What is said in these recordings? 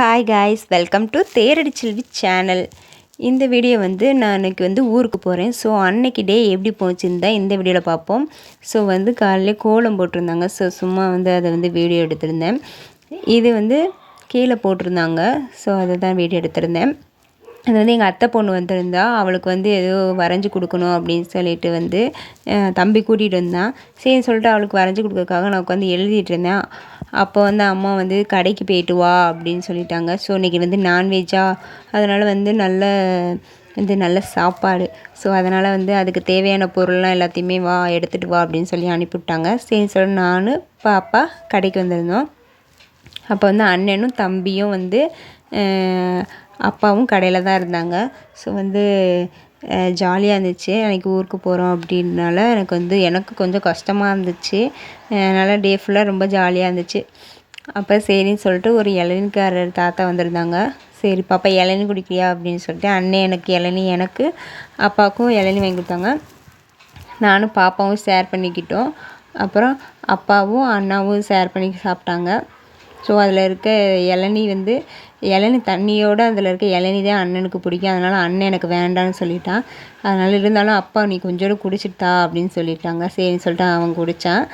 Hi guys welcome to Theradi Selvi channel இந்த video வந்து நான் அன்றைக்கி வந்து ஊருக்கு போகிறேன் ஸோ அன்னைக்கு டே எப்படி போச்சுன்னு தான் இந்த வீடியோவில் பார்ப்போம். ஸோ வந்து காலையில் கோலம் போட்டிருந்தாங்க. ஸோ சும்மா வந்து அதை வந்து வீடியோ எடுத்திருந்தேன். இது வந்து கீழே போட்டிருந்தாங்க. ஸோ அதை தான் வீடியோ எடுத்திருந்தேன். அது வந்து எங்கள் அத்தை பொண்ணு வந்திருந்தா அவளுக்கு வந்து ஏதோ வரைஞ்சி கொடுக்கணும் அப்படின்னு சொல்லிட்டு வந்து தம்பி கூட்டிகிட்டு வந்தான் சரின்னு சொல்லிட்டு அவளுக்கு வரைஞ்சி கொடுக்கறதுக்காக நான் உட்காந்து எழுதிட்டு இருந்தேன். அப்போ வந்து அம்மா வந்து கடைக்கு போயிட்டு வா அப்படின்னு சொல்லிட்டாங்க. ஸோ இன்றைக்கி வந்து நான்வெஜ்ஜா அதனால் வந்து நல்ல வந்து நல்ல சாப்பாடு. ஸோ அதனால் வந்து அதுக்கு தேவையான பொருள்லாம் எல்லாத்தையுமே வா எடுத்துகிட்டு வா அப்படின்னு சொல்லி அனுப்பிவிட்டாங்க. சரின்னு சொல்லி நான் பாப்பா கடைக்கு வந்திருந்தோம். அப்போ வந்து அண்ணனும் தம்பியும் வந்து அப்பாவும் கடையில் தான் இருந்தாங்க. ஸோ வந்து ஜாலியாக இருந்துச்சு. அன்றைக்கி ஊருக்கு போகிறோம் அப்படின்னால எனக்கு வந்து எனக்கு கொஞ்சம் கஷ்டமாக இருந்துச்சு. அதனால் டே ஃபுல்லாக ரொம்ப ஜாலியாக இருந்துச்சு. அப்போ சரின்னு சொல்லிட்டு ஒரு இளநீக்காரர் தாத்தா வந்திருந்தாங்க. சரி பாப்பா இளநி குடிக்கிறியா? அப்படின்னு சொல்லிட்டு அண்ணன் எனக்கு இளநி எனக்கு அப்பாவுக்கும் இளநி வாங்கி கொடுத்தாங்க. நானும் பாப்பாவும் ஷேர் பண்ணிக்கிட்டோம். அப்புறம் அப்பாவும் அண்ணாவும் ஷேர் பண்ணி சாப்பிட்டாங்க. ஸோ அதில் இருக்க இளநி வந்து இளநி தண்ணியோடு அதில் இருக்க இளநி தான் அண்ணனுக்கு பிடிக்கும். அதனால் அண்ணன் எனக்கு வேண்டான்னு சொல்லிட்டான். அதனால் இருந்தாலும் அப்பா நீ கொஞ்சோடு குடிச்சிட்டா அப்படின்னு சொல்லிட்டாங்க. சரின்னு சொல்லிட்டு அவன் குடித்தான்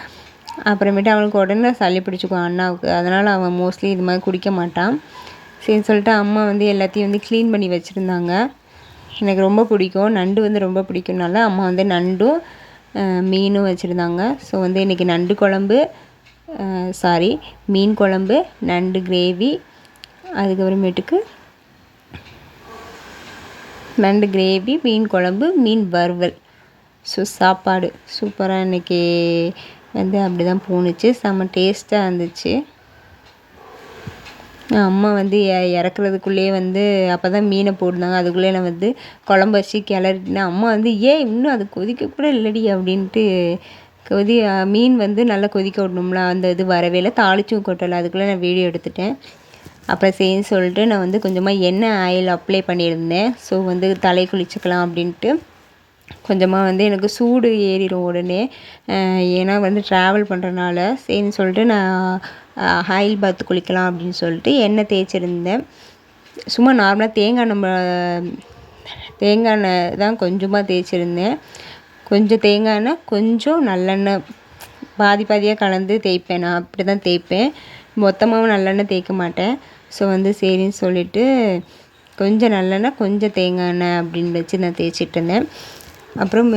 அப்புறமேட்டு அவனுக்கு உடனே சளி பிடிச்சிக்கும் அண்ணாவுக்கு. அதனால் அவன் மோஸ்ட்லி இது மாதிரி குடிக்க மாட்டான். சரின்னு சொல்லிட்டு அம்மா வந்து எல்லாத்தையும் வந்து க்ளீன் பண்ணி வச்சுருந்தாங்க. எனக்கு ரொம்ப பிடிக்கும். நண்டு வந்து ரொம்ப பிடிக்கும்னால அம்மா வந்து நண்டும் மீனும் வச்சுருந்தாங்க. ஸோ வந்து இன்றைக்கி நண்டு குழம்பு சாரி மீன் குழம்பு நண்டு கிரேவி அதுக்கப்புறமேட்டுக்கு நண்டு கிரேவி மீன் குழம்பு மீன் வறுவல். ஸோ சாப்பாடு. சூப்பராக இன்றைக்கி வந்து அப்படி தான் போணுச்சு செம்ம டேஸ்ட்டாக இருந்துச்சு. அம்மா வந்து இறக்குறதுக்குள்ளேயே வந்து அப்போ தான் மீனை போட்டிருந்தாங்க. அதுக்குள்ளே நான் வந்து குழம்பு வச்சு கிளறிட்டேன். அம்மா வந்து ஏன் இன்னும் அது கொதிக்க கூட இல்லடி அப்படின்ட்டு கொதி மீன் வந்து நல்லா கொதிக்க விடணும்ல அந்த இது வரவே இல்லை. தாளிச்சும் கொட்டலை. அதுக்குள்ளே நான் வீடியோ எடுத்துட்டேன். அப்புறம் சரின்னு சொல்லிட்டு நான் வந்து கொஞ்சமாக எண்ணெய் ஆயில் அப்ளை பண்ணியிருந்தேன். ஸோ வந்து தலை குளிச்சுக்கலாம் அப்படின்ட்டு. கொஞ்சமாக வந்து எனக்கு சூடு ஏறிடும் உடனே. ஏன்னா வந்து ட்ராவல் பண்ணுறனால சரின்னு சொல்லிட்டு நான் ஆயில் பாத் குளிக்கலாம் அப்படின்னு சொல்லிட்டு எண்ணெய் தேய்ச்சிருந்தேன். சும்மா நார்மலாக தேங்காய் நம்ம தேங்காய் எண்ணெய் தான் கொஞ்சமாக தேய்ச்சிருந்தேன். கொஞ்சம் தேங்காய் எண்ணெய் கொஞ்சம் நல்லெண்ணெய் பாதி பாதியாக கலந்து தேய்ப்பேன். நான் அப்படி தான் தேய்ப்பேன். மொத்தமாகவும் நல்லெண்ணெய் தேய்க்க மாட்டேன். ஸோ வந்து சரின்னு சொல்லிவிட்டு கொஞ்சம் நல்லெண்ணெய் கொஞ்சம் தேங்காய் எண்ணெய் அப்படின்னு வச்சு நான் தேய்ச்சிட்டு இருந்தேன். அப்புறம்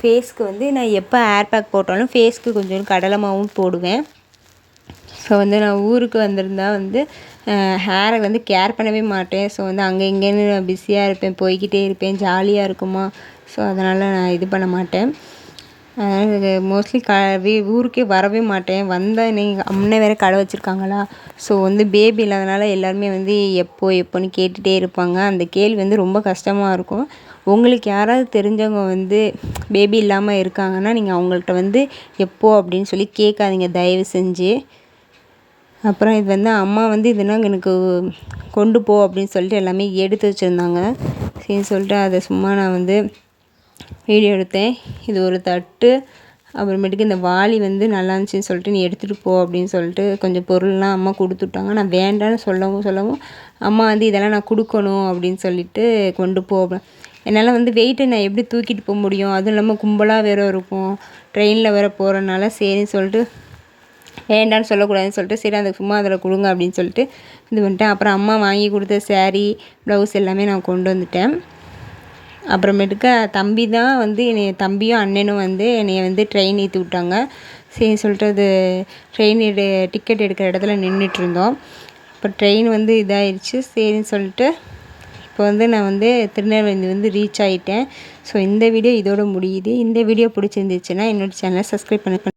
ஃபேஸ்க்கு வந்து நான் எப்போ ஏர் பேக் போட்டாலும் ஃபேஸ்க்கு கொஞ்சம் கடலை மாவும் போடுவேன். ஸோ வந்து நான் ஊருக்கு வந்திருந்தா வந்து ஹேரை வந்து கேர் பண்ணவே மாட்டேன். ஸோ வந்து அங்கே இங்கேன்னு நான் பிஸியாக இருப்பேன் போய்கிட்டே இருப்பேன் ஜாலியாக இருக்குமா? ஸோ அதனால் நான் இது பண்ண மாட்டேன். அதனால் மோஸ்ட்லி க வீ ஊருக்கே வரவே மாட்டேன். வந்தால் நீங்கள் அம்னே வேறு கடை வச்சுருக்காங்களா? ஸோ வந்து பேபி இல்லாதனால எல்லாருமே வந்து எப்போ எப்போன்னு கேட்டுகிட்டே இருப்பாங்க. அந்த கேள்வி வந்து ரொம்ப கஷ்டமாக இருக்கும். உங்களுக்கு யாராவது தெரிஞ்சவங்க வந்து பேபி இல்லாமல் இருக்காங்கன்னா நீங்கள் அவங்கள்ட்ட வந்து எப்போ அப்படின்னு சொல்லி கேட்காதீங்க. தயவு செஞ்சு. அப்புறம் இது வந்து அம்மா வந்து இதுனா எனக்கு கொண்டு போ அப்படின்னு சொல்லிட்டு எல்லாமே எடுத்து வச்சுருந்தாங்க. சரின்னு சொல்லிட்டு அதை சும்மா நான் வந்து வீடியோ எடுத்தேன். இது ஒரு தட்டு. அப்புறமேட்டுக்கு இந்த வாளி வந்து நல்லா இருந்துச்சுன்னு சொல்லிட்டு நீ எடுத்துகிட்டு போ அப்படின்னு சொல்லிட்டு கொஞ்சம் பொருள்லாம் அம்மா கொடுத்துட்டாங்க. நான் வேண்டான்னு சொல்லவும் சொல்லவும் அம்மா வந்து இதெல்லாம் நான் கொடுக்கணும் அப்படின்னு சொல்லிட்டு கொண்டு போ. என்னால் வந்து வெயிட்டை நான் எப்படி தூக்கிட்டு போக முடியும்? அதுவும் இல்லாமல் கும்பலாக வேறு இருக்கும். ட்ரெயினில் வேறு போகிறனால சரின்னு சொல்லிட்டு வேண்டான்னு சொல்லக்கூடாதுன்னு சொல்லிட்டு சரி அந்த சும்மா அதில் கொடுங்க அப்படின்னு சொல்லிட்டு இது பண்ணிட்டேன். அப்புறம் அம்மா வாங்கி கொடுத்த சேரீ ப்ளவுஸ் எல்லாமே நான் கொண்டு வந்துட்டேன். அப்புறமேட்டுக்கு தம்பி தான் வந்து என்னை தம்பியும் அண்ணனும் வந்து என்னை வந்து ட்ரெயின் ஏற்றி விட்டாங்க. சரி சொல்லிட்டு அது ட்ரெயின் எடு டிக்கெட் எடுக்கிற இடத்துல நின்றுட்டுருந்தோம் அப்போ ட்ரெயின் வந்து இதாகிடுச்சு சரின்னு சொல்லிட்டு இப்போ வந்து நான் வந்து திருநெல்வேலி வந்து ரீச் ஆகிட்டேன் ஸோ இந்த வீடியோ இதோடு முடியுது. இந்த வீடியோ பிடிச்சிருந்துச்சுன்னா என்னோடய சேனலை சப்ஸ்கிரைப் பண்ணி